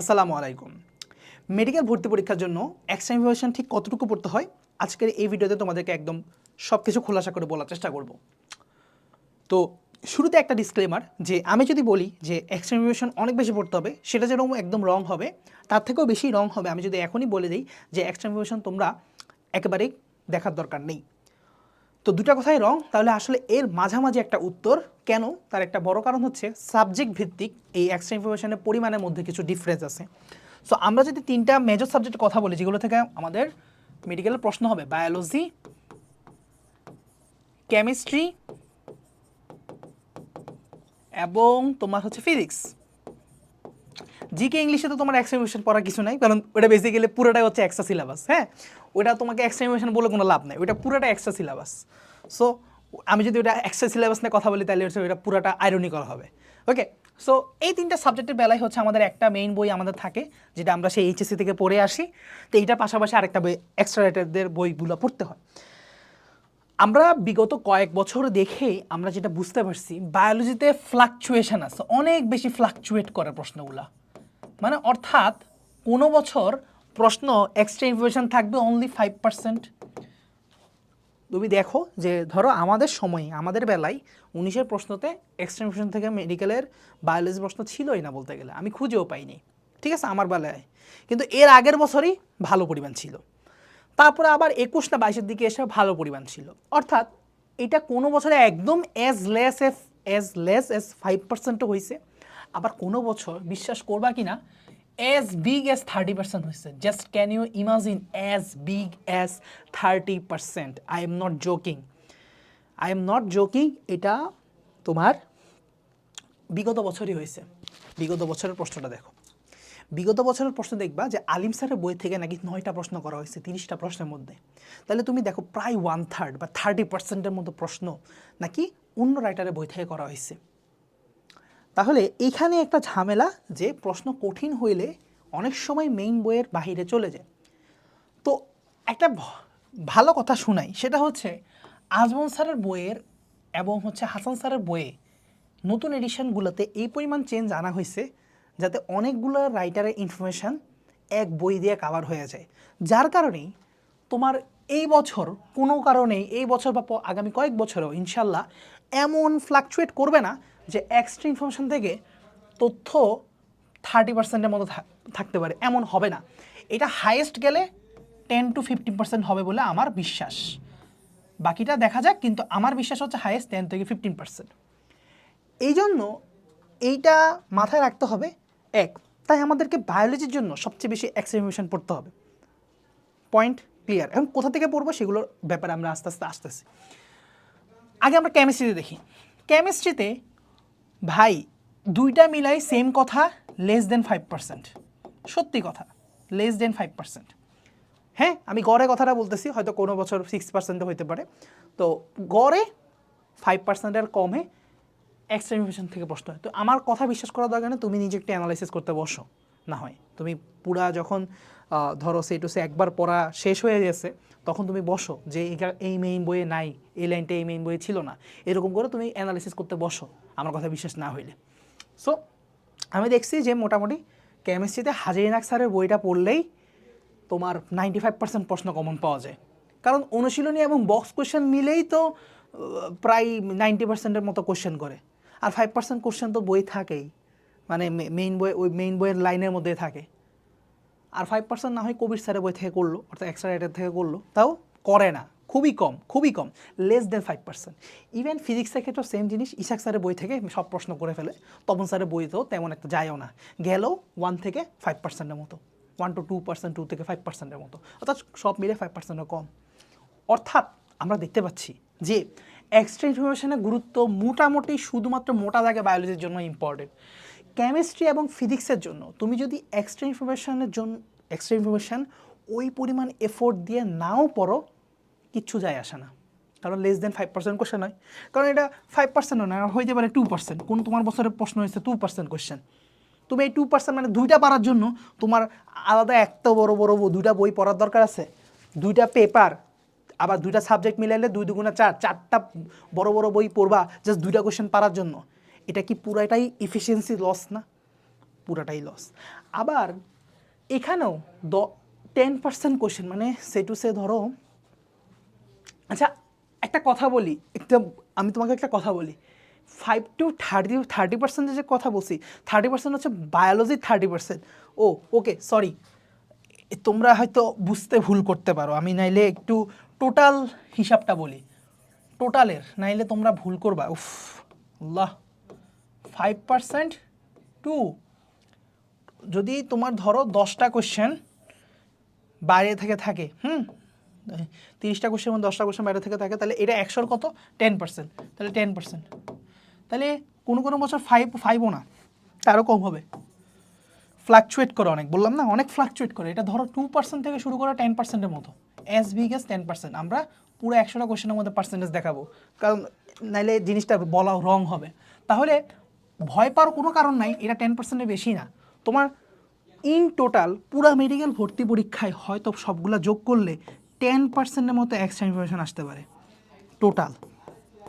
আসসালামু আলাইকুম। মেডিকেল ভর্তি পরীক্ষার জন্য ইনফরমেশন ঠিক কতটুকু পড়তে হয়? আজকের এই ভিডিওতে তোমাদেরকে একদম সব কিছু খোলাসা করে বলার চেষ্টা করব। তো শুরুতে একটা ডিসক্লেমার যে আমি যদি বলি যে ইনফরমেশন অনেক বেশি পড়তে হবে, সেটা যেরকম একদম রং হবে, তার থেকেও বেশি রং হবে। আমি যদি এখনই বলে দিই যে ইনফরমেশন তোমরা একেবারেই দেখার দরকার নেই। তো দুটা কথাই রং, তাহলে আসলে এর মাঝামাঝি একটা উত্তর। কেন? তার একটা বড় কারণ হচ্ছে সাবজেক্ট ভিত্তিক এই এক্সট্রা ইনফরমেশনের পরিমাণের মধ্যে কিছু ডিফারেন্স আছে। সো আমরা যদি তিনটা মেজর সাবজেক্টের কথা বলি, যেগুলো থেকে আমাদের মেডিকেলের প্রশ্ন হবে বায়োলজি কেমিস্ট্রি এবং তোমার হচ্ছে ফিজিক্স জিকে ইংলিশে তো তোমার এক্সট্রা পড়ার কিছু নাই, কারণ ওটা বেসিক্যালি পুরোটাই হচ্ছে এক্সট্রা সিলেবাস হ্যাঁ? ওটা তোমাকে এক্সট্রা বলে কোনো লাভ নাই। ওটা পুরোটা এক্সট্রা সিলেবাস সো আমি যদি ওটা এক্সট্রা সিলেবাস নিয়ে কথা বলি, তাহলে হচ্ছে ওটা পুরোটা আইরনি হবে। ওকে সো এই তিনটা সাবজেক্টের বেলায় হচ্ছে আমাদের একটা মেইন বই আমাদের থাকে, যেটা আমরা সেই এইচএসসি থেকে পড়ে আসি। তো এইটার পাশাপাশি আরেকটা বই এক্সট্রা রাইটারদের বইগুলো পড়তে হয়। আমরা বিগত কয়েক বছর দেখে আমরা যেটা বুঝতে পারছি বায়োলজিতে ফ্লাকচুয়েশন আছে। অনেক বেশি ফ্লাকচুয়েট করে প্রশ্নগুলা। মানে অর্থাৎ কোনো বছর প্রশ্ন এক্সট্রা ইনফরমেশন থাকবে অনলি ফাইভ পার্সেন্ট তুমি দেখো যে, ধরো আমাদের সময়ে, আমাদের বেলায় উনিশের প্রশ্নতে এক্সট্রা ইনফরমেশন থেকে মেডিকেলের বায়োলজি প্রশ্ন ছিলই না বলতে গেলে। আমি খুঁজেও পাইনি। ঠিক আছে? আমার বেলায়। কিন্তু এর আগের বছরই ভালো পরিমাণ ছিল। তারপরে আবার একুশ না বাইশের দিকে এসে ভালো পরিমাণ ছিল। অর্থাৎ এটা কোনো বছরে একদম as less as as less as five পার্সেন্টও হয়েছে আবার কোনো বছর বিশ্বাস করবা কি না অ্যাজ বিগ থার্টি পার্সেন্ট হয়েছে just can you imagine as big thirty percent I am not joking I am not joking এটা তোমার বিগত বছরই হয়েছে বিগত বছরের প্রশ্নটা দেখো। বিগত বছরের প্রশ্ন দেখবা যে আলিম স্যারের বই থেকে নাকি নয়টা প্রশ্ন করা হয়েছে তিরিশটা প্রশ্নের মধ্যে। তাহলে তুমি দেখো প্রায় ওয়ান থার্ড বা থার্টি পার্সেন্টের মতো প্রশ্ন নাকি অন্য রাইটারের বই থেকে করা হয়েছে তাহলে এখানে একটা ঝামেলা যে প্রশ্ন কঠিন হইলে অনেক সময় মেইন বইয়ের বাহিরে চলে যায়। তো একটা ভালো কথা শোনাই, সেটা হচ্ছে আজমল স্যারের বইয়ের এবং হচ্ছে হাসান স্যারের বইয়ে নতুন এডিশনগুলোতে এই পরিমাণ চেঞ্জ আনা হয়েছে যাতে অনেকগুলো রাইটারের ইনফরমেশান এক বই দিয়ে কাভার হয়ে যায়। যার কারণেই তোমার এই বছর কোনো কারণেই, এই বছর বা আগামী কয়েক বছরেও ইনশাল্লাহ এমন ফ্লাকচুয়েট করবে না যে এক্সট্রা ইনফরমেশান থেকে তথ্য থার্টি পার্সেন্টের মতো থাক- থাকতে পারে। এমন হবে না। এটা হাইয়েস্ট গেলে টেন টু ফিফটিন পার্সেন্ট হবে বলে আমার বিশ্বাস। বাকিটা দেখা যাক, কিন্তু আমার বিশ্বাস হচ্ছে হাইয়েস্ট টেন থেকে ফিফটিন পার্সেন্ট এই জন্য এইটা মাথায় রাখতে হবে, এক, তাই আমাদেরকে বায়োলজির জন্য সবচেয়ে বেশি এক্সপ্লেনেশন পড়তে হবে। পয়েন্ট ক্লিয়ার এখন কোথা থেকে পড়ব সেগুলোর ব্যাপারে আমরা আস্তে আস্তে আসতেছি। আগে আমরা কেমিস্ট্রিতে দেখি। কেমিস্ট্রিতে ভাই, দুইটা মিলাই সেম কথা লেস দেন ফাইভ পার্সেন্ট সত্যি কথা লেস দেন ফাইভ পার্সেন্ট হ্যাঁ আমি গড়ে কথাটা বলতেছি, হয়তো কোনো বছর সিক্স পার্সেন্টও হইতে পারে। তো গড়ে ফাইভ পার্সেন্টের কমে এক্সট্রিমিশন থেকে প্রশ্ন হয়। তো আমার কথা বিশ্বাস করার দরকার না তুমি নিজে একটু অ্যানালাইসিস করতে বসো। না হয়। তুমি পুরা যখন ধরো সে টু সে একবার পড়া শেষ হয়ে গেছে, তখন তুমি বসো যে এই মেইন বইয়ে নাই, এই লাইনটা এই মেইন বইয়ে ছিল না। এরকম করে তুমি অ্যানালিসিস করতে বসো, আমার কথা বিশ্বাস না হইলে। সো আমি দেখছি যে মোটামুটি কেমিস্ট্রিতে হাজিরিনাক স্যারের বইটা পড়লেই তোমার নাইনটি ফাইভ পার্সেন্ট প্রশ্ন কমন পাওয়া যায়। কারণ অনুশীলনী এবং বক্স কোশ্চেন মিলেই তো প্রায় নাইনটি পার্সেন্টের মতো কোশ্চেন করে। আর ফাইভ পার্সেন্ট কোশ্চেন তো বই থাকেই। মানে মেইন বই ওই মেইন বইয়ের লাইনের মধ্যে থাকে। আর ফাইভ পার্সেন্ট না হয় কবির স্যারের বই থেকে করল, অর্থাৎ এক্সট্রা রাইটার থেকে করল, তাও করে না। খুবই কম খুবই কম less than five percent even ফিজিক্সের ক্ষেত্রেও সেম জিনিস, ইশাক স্যারের বই থেকে সব প্রশ্ন করে ফেলে। তপন স্যারের বইতেও তেমন একটা যায়ও না। গেলেও ওয়ান থেকে ফাইভ পার্সেন্টের মতো one two two percent two থেকে ফাইভ পার্সেন্টের মতো। অর্থাৎ সব মিলে ফাইভ পার্সেন্টের কম। অর্থাৎ আমরা দেখতে পাচ্ছি যে এক্সট্রা ইনফরমেশনের গুরুত্ব মোটামুটি শুধুমাত্র মোটা দাগে বায়োলজির জন্য ইম্পর্টেন্ট কেমিস্ট্রি এবং ফিজিক্সের জন্য, তুমি যদি এক্সট্রা ইনফরমেশনের জন্য এক্সট্রা ইনফরমেশন ওই পরিমাণ এফোর্ট দিয়ে নাও পড়ো, কিচ্ছু যায় আসে না। কারণ less than five percent question হয় কারণ এটা ফাইভ পার্সেন্টও না হইতে পারে টু পার্সেন্ট কোন তোমার বছরের প্রশ্ন হয়েছে টু পার্সেন্ট কোশ্চেন তুমি এই টু পার্সেন্ট মানে দুইটা পারার জন্য তোমার আলাদা একটা বড় বড় দুইটা বই পড়ার দরকার আছে। দুইটা পেপার আবার দুইটা সাবজেক্ট মিলাইলে দুই দুগুণা চার, চারটা বড় বড় বই পড়বা জাস্ট দুইটা কোশ্চেন পারার জন্য। এটা কি পুরাটাই ইফিসিয়েন্সি লস না? পুরাটাই লস আবার এখানেও দ টেন পার্সেন্ট কোশ্চেন মানে সে টু সে ধরো আচ্ছা একটা কথা বলি, একটা, আমি তোমাকে একটা কথা বলি। ফাইভ টু থার্টি থার্টি পার্সেন্টের যে কথা বলছি থার্টি পার্সেন্ট হচ্ছে বায়োলজি থার্টি পার্সেন্ট ও ওকে সরি তোমরা হয়তো বুঝতে ভুল করতে পারো। আমি নাইলে একটু টোটাল হিসাবটা বলি। টোটালের নাইলে তোমরা ভুল করবা। উফ, আল্লাহ। ফাইভ পার্সেন্ট টু যদি তোমার ধরো দশটা কোশ্চেন বাইরে থেকে থাকে, হুম? তিরিশটা কোশ্চেন এবং দশটা কোশ্চেন বাইরে থেকে থাকে, তাহলে এটা একশোর কত? টেন পার্সেন্ট তাহলে টেন পার্সেন্ট তাহলে কোনো কোনো বছর ফাইভ ফাইভও না, তারও কম হবে। ফ্লাকচুয়েট করে অনেক, বললাম না, অনেক ফ্লাকচুয়েট করে। এটা ধরো টু পার্সেন্ট থেকে শুরু করে টেন পার্সেন্টের মতো। As big as ten percent আমরা পুরো একশোটা কোশ্চেনের মধ্যে পার্সেন্টেজ দেখাবো। কারণ নাইলে জিনিসটা বলা রং হবে। তাহলে ভয় পাওয়ার কোনো কারণ নাই এটা টেন পার্সেন্টের বেশি না। তোমার ইন টোটাল পুরা মেডিকেল ভর্তি পরীক্ষায় হয়তো সবগুলা যোগ করলে টেন পার্সেন্টের মতো এক্সট্রা ইনফরমেশন আসতে পারে টোটাল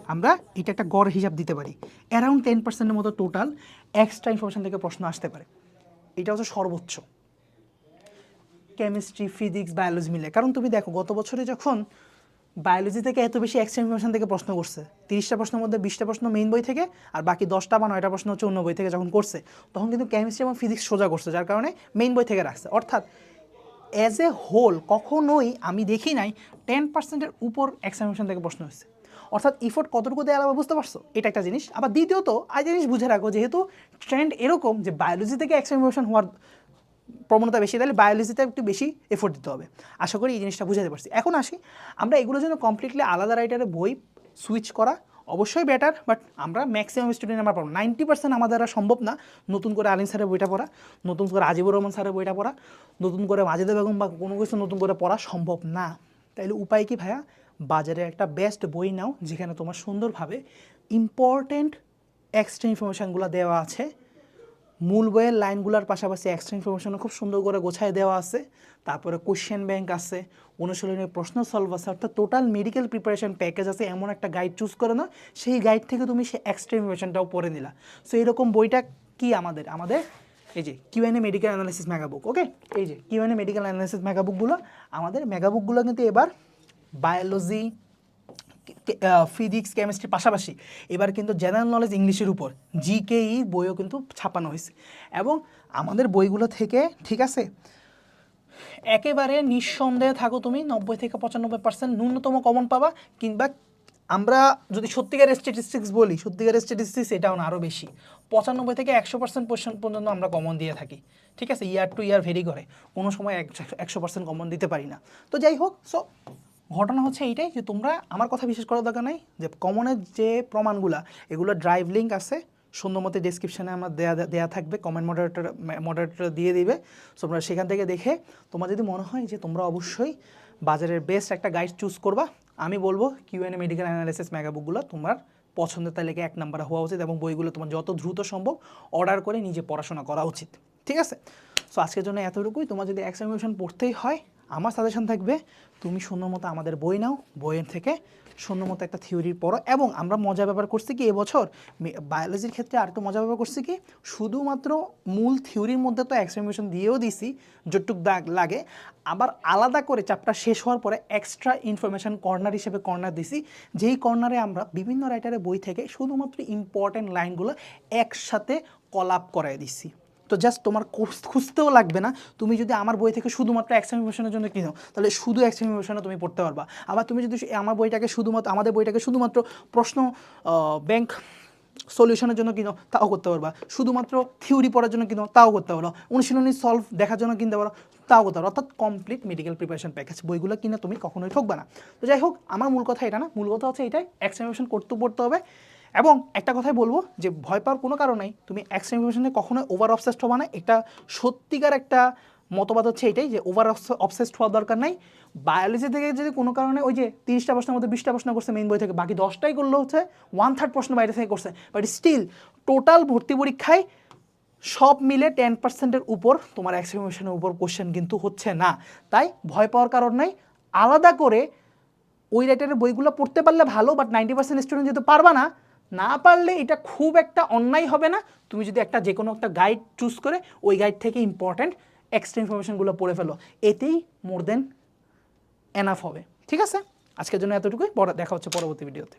আমরা এটা একটা গড় হিসাব দিতে পারি অ্যারাউন্ড টেন পার্সেন্টের মতো টোটাল এক্সট্রা ইনফরমেশন থেকে প্রশ্ন আসতে পারে। এটা হচ্ছে সর্বোচ্চ। কেমিস্ট্রি ফিজিক্স বায়োলজি মিলে। কারণ তুমি দেখো, গত বছরে যখন বায়োলজি থেকে এত বেশি এক্সট্রা ইনফরমেশন থেকে প্রশ্ন করছে। তিরিশটা প্রশ্নের মধ্যে বিশটা প্রশ্ন মেইন বই থেকে আর বাকি দশটা বা নয়টা প্রশ্ন হচ্ছে অন্য বই থেকে যখন করছে, তখন কিন্তু কেমিস্ট্রি এবং ফিজিক্স সোজা করছে, যার কারণে মেইন বই থেকে রাখছে। অর্থাৎ অ্যাজ এ হোল কখনোই আমি দেখি নাই টেন পার্সেন্টের উপর এক্সামিনেশন থেকে প্রশ্ন হচ্ছে। অর্থাৎ ইফোর্ট কতটুকু দেওয়া লাগবে বুঝতে পারছ? এটা একটা জিনিস। আবার দ্বিতীয়ত আর জিনিস বুঝে রাখো, যেহেতু ট্রেন্ড এরকম যে বায়োলজি থেকে এক্সামিনেশন হওয়ার প্রবণতা বেশি, তাহলে বায়োলজিতে একটু বেশি এফোর্ট দিতে হবে। আশা করি এই জিনিসটা বুঝাতে পারছি। এখন আসি, আমরা এগুলোর জন্য কমপ্লিটলি আলাদা রাইটারের বই সুইচ করা অবশ্যই বেটার বাট আমরা ম্যাক্সিমাম স্টুডেন্ট আমরা পাবো। নাইনটি পার্সেন্ট আমাদের সম্ভব না নতুন করে আলিম স্যারের বইটা পড়া, নতুন করে আজিবুর রহমান স্যারের বইটা পড়া, নতুন করে মাজেদা বেগম বা কোনো কিছু নতুন করে পড়া সম্ভব না। তাইলে উপায় কি ভাইয়া? বাজারে একটা বেস্ট বই নাও, যেখানে তোমার সুন্দরভাবে ইম্পর্টেন্ট এক্সট্রা ইনফরমেশানগুলো দেওয়া আছে। মূল বইয়ের লাইনগুলোর পাশাপাশি এক্সট্রা ইনফরমেশনও খুব সুন্দর করে গোছায় দেওয়া আছে। তারপরে কোশ্চেন ব্যাংক আছে অনুশীলনের প্রশ্ন সলভ আছে, অর্থাৎ টোটাল মেডিকেল প্রিপারেশন প্যাকেজ আছে, এমন একটা গাইড চুজ করে না সেই গাইড থেকে তুমি সেই এক্সট্রা ইনফরমেশনটাও পড়ে নিলা। সো এরকম বইটা কি আমাদের? আমাদের এই যে Q N A medical analysis megabook okay এই যে কিউএনএ মেডিকেল অ্যানালিসিস মেগাবুকগুলো আমাদের মেগাবুকগুলো কিন্তু এবার বায়োলজি ফিজিক্স কেমিস্ট্রির পাশাপাশি। এবার কিন্তু জেনারেল নলেজ ইংলিশের উপর। জিকেই বইও কিন্তু ছাপানো হয়েছে। এবং আমাদের বইগুলো থেকে, ঠিক আছে? একেবারে নিঃসন্দেহে থাকো তুমি, নব্বই থেকে পঁচানব্বই পার্সেন্ট ন্যূনতম কমন পাবা, কিংবা আমরা যদি সত্যিকারের স্ট্যাটিস্টিক্স বলি, সত্যিকারের স্ট্যাটিস্টিক্স এটাও না আরও বেশি। পঁচানব্বই থেকে একশো পার্সেন্ট পর্যন্ত আমরা কমন দিয়ে থাকি। ঠিক আছে? ইয়ার টু ইয়ার ভেরি করে। কোনো সময় একশো পার্সেন্ট কমন দিতে পারি না। তো যাই হোক সো ঘটনা হচ্ছে এইটাই যে তোমরা আমার কথা বিশেষ করার দরকার নাই যে কমনের যে প্রমাণগুলা, এগুলো ড্রাইভ লিঙ্ক আছে, সুন্দরমতো ডিসক্রিপশানে আমার দেয়া দেওয়া থাকবে কমেন্ট মডারেটর মডারেটর দিয়ে দিবে। তোমরা সেখান থেকে দেখে, তোমার যদি মনে হয় যে তোমরা অবশ্যই বাজারের বেস্ট একটা গাইড চুজ করবা, আমি বলব কিউএনএ মেডিকেল অ্যানালিসিস মেগাবুকগুলো তোমার পছন্দের তালিকায় এক নাম্বারে হওয়া উচিত এবং বইগুলো তোমার যত দ্রুত সম্ভব অর্ডার করে নিজে পড়াশোনা করা উচিত। ঠিক আছে? সো আজকের জন্য এতটুকুই। তোমার যদি এক্সামিনেশন পড়তেই হয় আমার সাজেশন থাকবে, তুমি সুন্দর মতো আমাদের বই নাও, বইয়ের থেকে সুন্দর মতো একটা থিওরি পড়ো এবং আমরা মজা ব্যাপার করছি কি, এবছর বায়োলজির ক্ষেত্রে আর একটু মজা ব্যাপার করছি কি, শুধুমাত্র মূল থিওরির মধ্যে তো এক্সপ্লেনেশন দিয়েও দিছি, যতটুক দাগ লাগে। আবার আলাদা করে চ্যাপ্টার শেষ হওয়ার পরে এক্সট্রা ইনফরমেশন কর্নার হিসেবে কর্নার দিছি, যেই কর্নারে আমরা বিভিন্ন রাইটারের বই থেকে শুধুমাত্র ইম্পর্ট্যান্ট লাইনগুলো একসাথে কলাপ করাই দিছি। তো জাস্ট তোমার খুঁজতেও লাগবে না। তুমি যদি আমার বই থেকে শুধুমাত্র এক্সামিনেশনের জন্য কিনো, তাহলে শুধু এক্সামিনেশনে তুমি পড়তে পারবা। আবার তুমি যদি আমার বইটাকে শুধুমাত্র, আমাদের বইটাকে শুধুমাত্র প্রশ্ন ব্যাংক সলিউশনের জন্য কিনো, তাও করতে পারবা। শুধুমাত্র থিওরি পড়ার জন্য কিনো, তাও করতে পারো অনুশীলনী সলভ দেখার জন্য কিনতে পারো, তাও করতে পারো অর্থাৎ কমপ্লিট মেডিকেল প্রিপারেশন প্যাকেজ বইগুলো কিনে তুমি কখনোই ঠকবে না। তো যাই হোক, আমার মূল কথা এটা না। মূল কথা হচ্ছে এটাই। এক্সামিনেশন করতে পড়তে হবে। এবং একটা কথাই বলব যে ভয় পাওয়ার কোনো কারণ নাই। তুমি এক্সট্রিমিশনে কখনোই ওভার অবসেসড হবা না। এটা সত্যিকার একটা মতবাদ হচ্ছে এটাই যে ওভার অবসেসড হওয়ার দরকার নাই। বায়োলজি থেকে যদি কোনো কারণে ওই যে তিরিশটা প্রশ্নের মধ্যে বিশটা প্রশ্ন করছে মেইন বই থেকে, বাকি দশটাই করলে হচ্ছে ওয়ান থার্ড প্রশ্ন বাইরে থেকে করছে। বাট স্টিল টোটাল ভর্তি পরীক্ষায় সব মিলে টেন পার্সেন্টের উপর তোমার এক্সপ্লেনেশনের উপর কোশ্চেন কিন্তু হচ্ছে না। তাই ভয় পাওয়ার কারণ নাই। আলাদা করে ওই রাইটারের বইগুলো পড়তে পারলে ভালো বাট নাইনটি পার্সেন্ট স্টুডেন্ট যেহেতু পারবা না না পারলে এটা খুব একটা অন্যায় হবে না। তুমি যদি একটা যে কোনো একটা গাইড চুজ করে, ওই গাইড থেকে ইম্পর্ট্যান্ট এক্সট্রা ইনফরমেশনগুলো পড়ে ফেলো। এতেই মোর দেন এনাফ হবে। ঠিক আছে? আজকের জন্য এতটুকুই। দেখা হচ্ছে পরবর্তী ভিডিওতে